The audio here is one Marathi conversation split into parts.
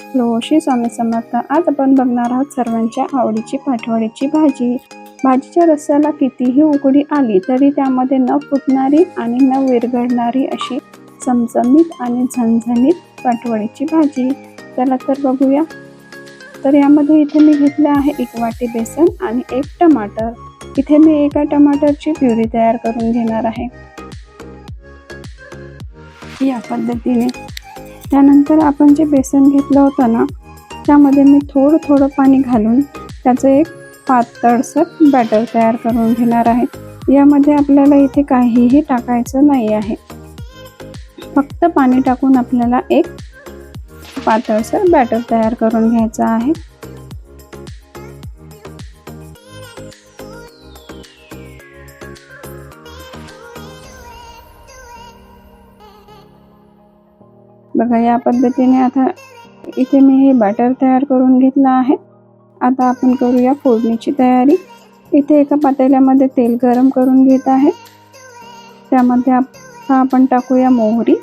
हॅलो श्री स्वामी समर्थ. आज आपण बघणार आहोत सर्वांच्या आवडीची पाठवडीची भाजी. भाजीच्या रस्स्याला कितीही उकडी आली तरी त्यामध्ये न फुटणारी आणि न विरघळणारी अशी चमचमीत आणि झणझणीत पाठवडीची भाजी. चला तर बघूया. तर यामध्ये इथे मी घेतलं आहे एक वाटी बेसन आणि एक टमाटर. इथे मी एका टमाटरची प्युरी तयार करून घेणार आहे. या पद्धतीने त्यानंतर आपण जे बेसन घेतलं होतं ना त्यामध्ये मी थोडं थोडं पाणी घालून त्याचं एक पातळसर बॅटर तयार करून घेणार आहे. यामध्ये आपल्याला इथे काहीही टाकायचं नाही आहे. फक्त पाणी टाकून आपल्याला एक पातळसर बॅटर तयार करून घ्यायचं आहे. बघा या पद्धतीने आता इथे मी हे बॅटर तयार करून घेतलं आहे. आता आपण करूया फोडणीची तयारी. इथे एका पातेल्यामध्ये तेल गरम करून घेत आहे. त्यामध्ये आप आपण टाकूया मोहरी.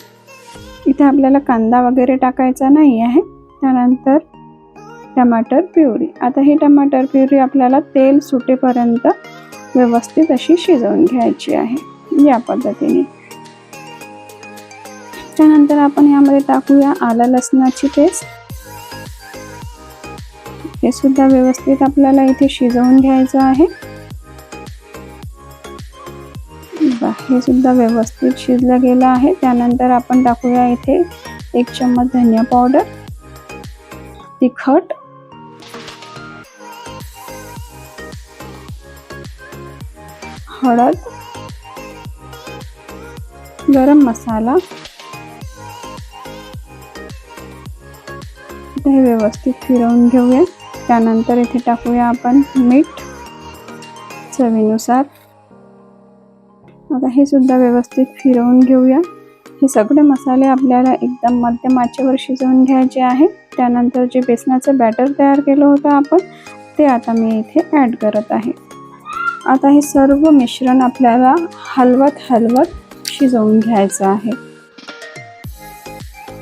इथे आपल्याला कांदा वगैरे टाकायचा नाही आहे. त्यानंतर टमाटर प्युरी. आता ही टमाटर प्युरी आपल्याला तेल सुटेपर्यंत व्यवस्थित अशी शिजवून घ्यायची आहे. या पद्धतीने. त्यानंतर आपण यामध्ये टाकूया आला लसणाची पेस्ट. हे सुद्धा व्यवस्थित आपल्याला इथे शिजवून घ्यायचं आहे. हे सुद्धा व्यवस्थित शिजलं गेलं आहे. त्यानंतर आपण टाकूया इथे एक चम्मच धनिया पावडर तिखट हळद गरम मसाला हे व्यवस्थित फिरवून घेऊया. त्यानंतर इथे टाकूया आपण मीठ चवीनुसार. आता हे सुद्धा व्यवस्थित फिरवून घेऊया. हे सगळे मसाले आपल्याला एकदम मध्यम आचेवर शिजवून घ्यायचे आहे. त्यानंतर जे बेसनाचं बॅटर तयार केलं होतं आपण ते आता मी इथे ॲड करत आहे. आता हे सर्व मिश्रण आपल्याला हलवत हलवत शिजवून घ्यायचं आहे.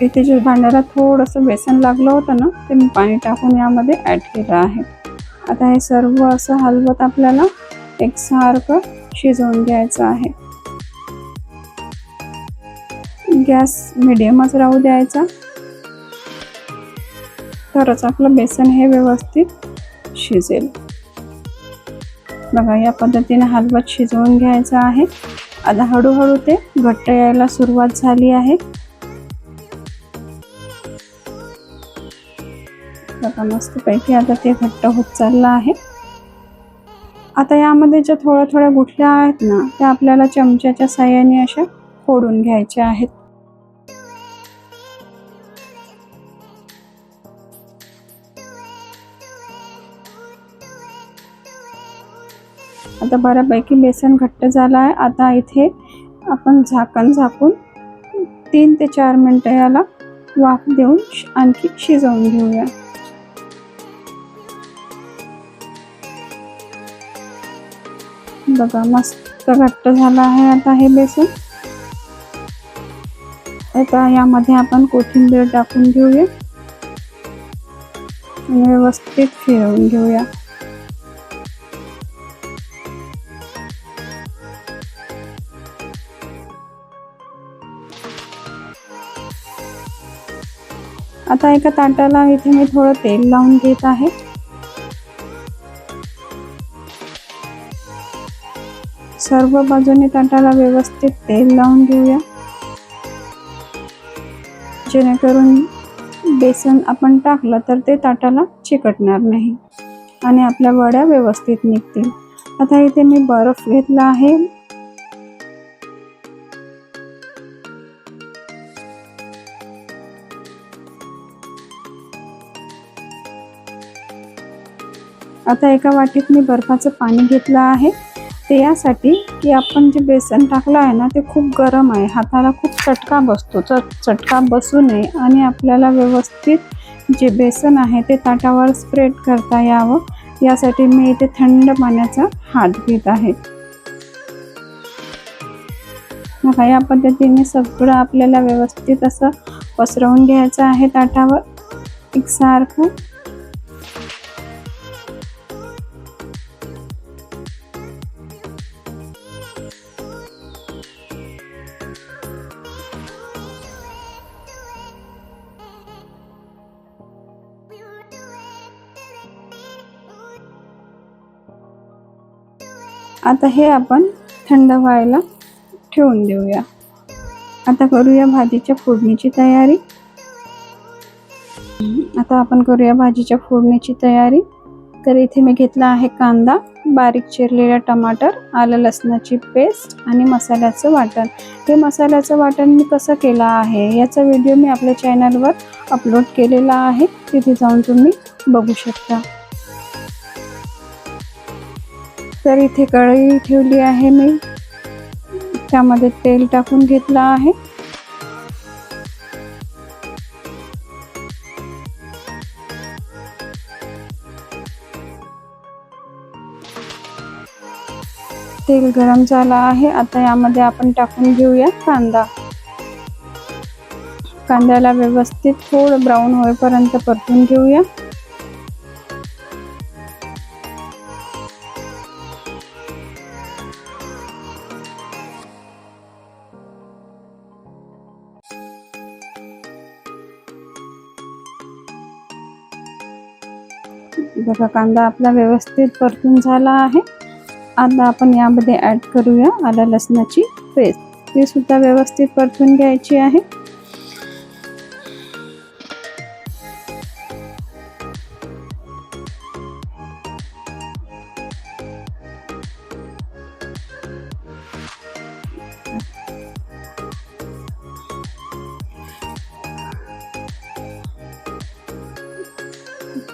इथे जे भांड्याला थोडंसं बेसन लागलं होतं ना ते मी पाणी टाकून यामध्ये ॲड केलं आहे. आता हे सर्व असं हलवत आपल्याला एकसारखं शिजवून घ्यायचं आहे. गॅस मिडियमच राहू द्यायचा. तरच आपलं बेसन हे व्यवस्थित शिजेल. बघा या पद्धतीने हलवत शिजवून घ्यायचं आहे. आता हळूहळू ते घट्ट यायला सुरुवात झाली आहे. बघा मस्तपैकी आता ते घट्ट होत चाललं आहे. आता यामध्ये ज्या थोड्या थोड्या गुठल्या आहेत ना त्या आपल्याला चमच्याच्या साह्याने अशा फोडून घ्यायच्या आहेत. आता बऱ्यापैकी बेसन घट्ट झालं आहे. आता इथे आपण झाकण झाकून तीन ते चार मिनटं याला वाफ देऊन आणखी शिजवून घेऊया. बघा मस्त घट्ट झालं आहे आता हे बेसन. आता यामध्ये आपण कोथिंबीर टाकून घेऊया. आणि व्यवस्थित फिरवून घेऊया. आता एका ताटाला इथे मी थोडं तेल लावून घेत आहे. सर्व बाजूने ताटाला व्यवस्थित तेल लावून घेऊया. जेणेकरून बेसन आपण टाकलं तर ते ताटाला चिकटणार नाही आणि आपल्या वड्या व्यवस्थित निघतील. आता इथे मी बर्फ घेतला आहे. आता एका वाटीत मी बर्फाचं पाणी घेतलं आहे. ते यासाठी की आपण जे बेसन टाकलं आहे ना ते खूप गरम आहे. हाताला खूप चटका बसतो. च चटका बसू नये आणि आपल्याला व्यवस्थित जे बेसन आहे ते ताटावर स्प्रेड करता यावं. यासाठी मी इथे थंड पाण्याचा हात घेत आहे. बघा या पद्धतीने सगळं आपल्याला व्यवस्थित असं पसरवून घ्यायचं आहे ताटावर. एकसारखं आता हे आपण थंड व्हायला ठेवून देऊया. आता करूया भाजीच्या फोडणीची तयारी. आता आपण करूया भाजीच्या फोडणीची तयारी. तर इथे मी घेतला आहे कांदा बारीक चिरलेला टमाटर आलं लसणाची पेस्ट आणि मसाल्याचं वाटण. हे मसाल्याचं वाटण मी कसं केलं आहे याचा व्हिडिओ मी आपल्या चॅनलवर अपलोड केलेला आहे. तिथे जाऊन तुम्ही बघू शकता. तर इथे कढई ठेवली आहे मी. त्यामध्ये तेल टाकून घेतलं आहे. तेल गरम झालं आहे. आता यामध्ये आपण टाकून घेऊया कांदा. कांद्याला व्यवस्थित थोडं ब्राऊन होईपर्यंत परतून घेऊया. बघा कांदा आपला व्यवस्थित परतून झाला आहे. आता आपण यामध्ये ॲड करूया आलं लसणाची पेस्ट ती सुद्धा व्यवस्थित परतून घ्यायची आहे.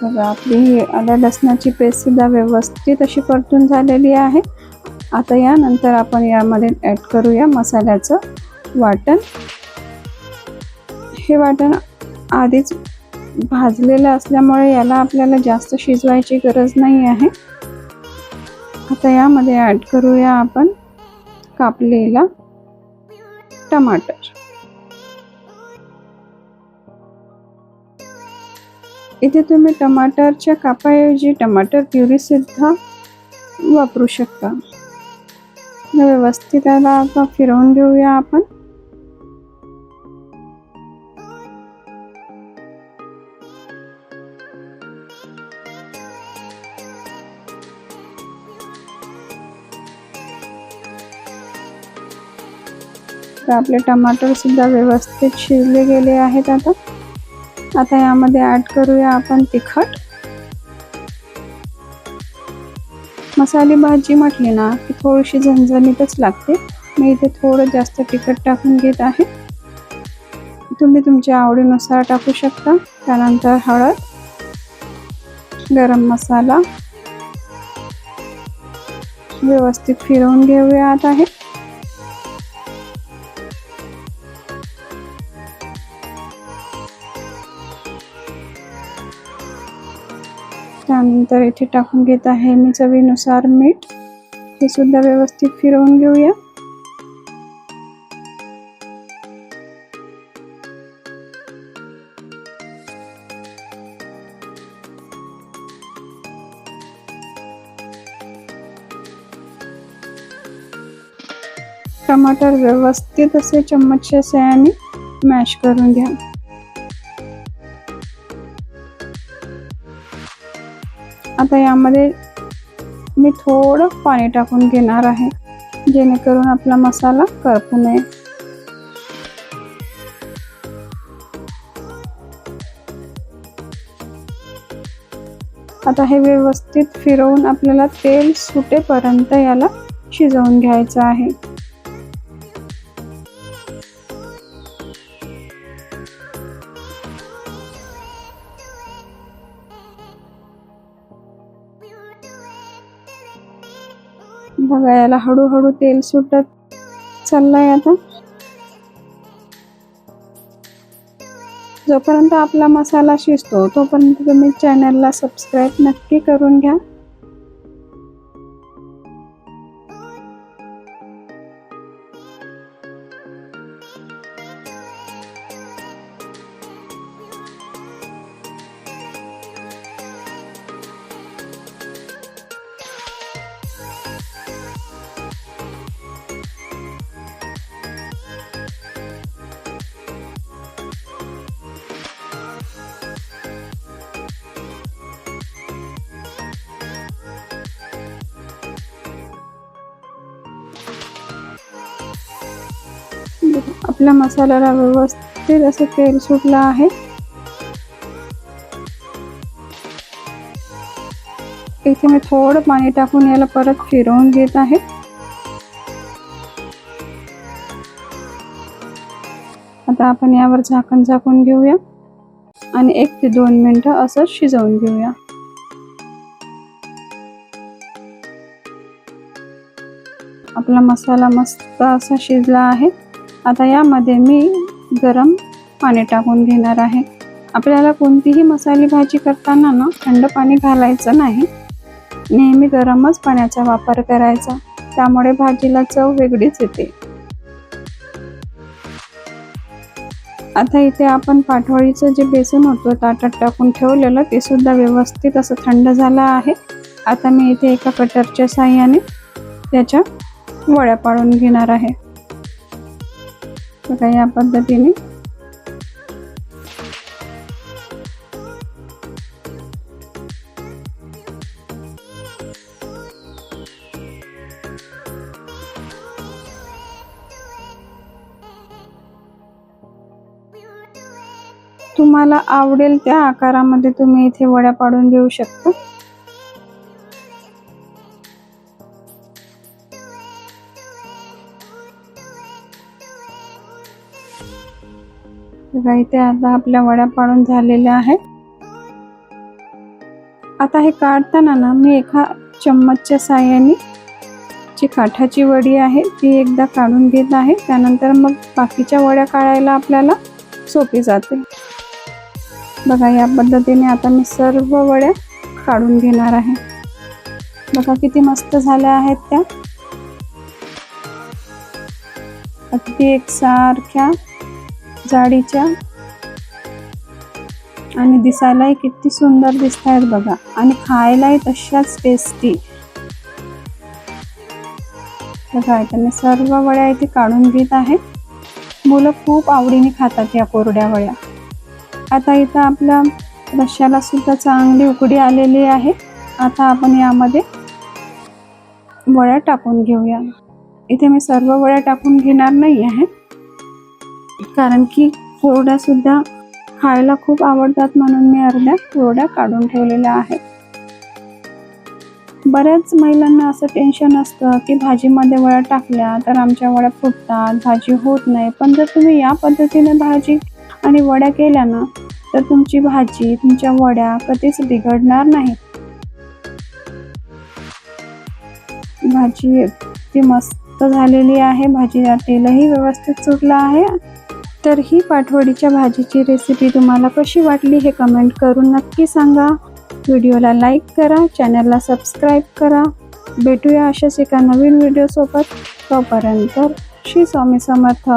बघा आपली आल्या लसणाची पेस्ट सुद्धा व्यवस्थित अशी परतून झालेली आहे. आता यानंतर आपण यामध्ये ॲड करूया मसाल्याचं वाटण. हे वाटण आधीच भाजलेलं असल्यामुळे याला आपल्याला जास्त शिजवायची गरज नाही आहे. आता यामध्ये ॲड करूया आपण कापलेला टमाटर. इथे तुम्ही टमाटरच्या कापाऐवजी टमाटर प्युरी सुद्धा वापरू शकता. व्यवस्थित त्याला आता फिरवून घेऊया आपण. तर आपले टमाटर सुद्धा व्यवस्थित शिजले गेले आहेत आता. आता यामध्ये ॲड करूया आपण तिखट. मसाले भाजी म्हटली ना की थोडीशी झणझणीतच लागते. मी इथे थोडं जास्त तिखट टाकून घेत आहे. तुम्ही तुमच्या आवडीनुसार टाकू शकता. त्यानंतर हळद गरम मसाला. व्यवस्थित फिरवून घेऊयात आहे त्यानंतर इथे टाकून घेत आहे मी चवीनुसार मीठ हे सुद्धा व्यवस्थित फिरवून घेऊया टमाटर व्यवस्थित असे चम्मचच्या सहाय्याने मॅश करून घ्या आता यामध्ये मी थोडं पाणी टाकून घेणार आहे जेणेकरून आपला मसाला करपू नये. आता हे व्यवस्थित फिरवून आपल्याला तेल सुटेपर्यंत याला शिजवून घ्यायचं आहे. बघा याला हळूहळू तेल सुटत चाललंय आता. जोपर्यंत आपला मसाला शिजतो तोपर्यंत तुम्ही चॅनलला सबस्क्राईब नक्की करून घ्या. आपल्या मसाल्याला व्यवस्थित असं तेल सुटलं आहे. इथे मी थोडं पाणी टाकून याला परत फिरवून घेत आहे. आता आपण यावर झाकण झाकून घेऊया आणि एक ते दोन मिनटं असं शिजवून घेऊया. आपला मसाला मस्त असा शिजला आहे. आता यामध्ये मी गरम पाणी टाकून घेणार आहे. आपल्याला कोणतीही मसाली भाजी करताना ना थंड पाणी घालायचं नाही. नेहमी गरमच पाण्याचा वापर करायचा. त्यामुळे भाजीला चव वेगळीच येते. आता इथे आपण पाठवळीचं जे बेसन होतं ताटात टाकून ठेवलेलं ते सुद्धा व्यवस्थित असं थंड झालं आहे. आता मी इथे एका कटरच्या साह्याने त्याच्या वड्या पाडून घेणार आहे. बघा या पद्धतीने. तुम्हाला आवडेल त्या आकारामध्ये तुम्ही इथे वड्या पाडून घेऊ शकता. बघा इथे आता आपल्या वड्या पाडून झालेल्या आहेत. आता हे काढताना ना मी एका चम्मचच्या साह्याने जी काठाची वडी आहे ती एकदा काढून घेत आहे. त्यानंतर मग बाकीच्या वड्या काढायला आपल्याला सोपी जाते बघा या पद्धतीने आता मी सर्व वड्या काढून घेणार आहे. बघा किती मस्त झाल्या आहेत त्या. अगदी एकसारख्या जाडीच्या. आणि दिसायलाही किती सुंदर दिसत आहेत बघा. आणि खायलाही तशाच टेस्टी बघा इथे मी सर्व वड्या इथे काढून घेत आहे. मुलं खूप आवडीने खातात या कोरड्या वड्या. आता इथं आपल्या रश्याला सुद्धा चांगली उकडी आलेली आहे. आता आपण यामध्ये वड्या टाकून घेऊया. इथे मी सर्व वड्या टाकून घेणार नाही आहे कारण की कोरड्या सुद्धा खायला खूप आवडतात म्हणून मी अर्ध्या कोरड्या काढून ठेवलेल्या आहेत. बऱ्याच महिलांना असं टेन्शन असतं की भाजीमध्ये वड्या टाकल्या तर आमच्या वड्या फुटतात भाजी होत नाही. पण जर तुम्ही या पद्धतीने भाजी आणि वड्या केल्या ना तर तुमची भाजी तुमच्या वड्या कधीच बिघडणार नाही. भाजी ती मस्त झालेली आहे भाजीला तेलही व्यवस्थित सुटलं आहे. तर ही पाठवडीच्या भाजीची रेसिपी तुम्हाला कशी वाटली हे कमेंट करून नक्की सांगा. व्हिडिओला लाईक करा चॅनलला सबस्क्राईब करा. भेटूया अशाच एका नवीन व्हिडिओसोबत तोपर्यंत श्री स्वामी समर्थ.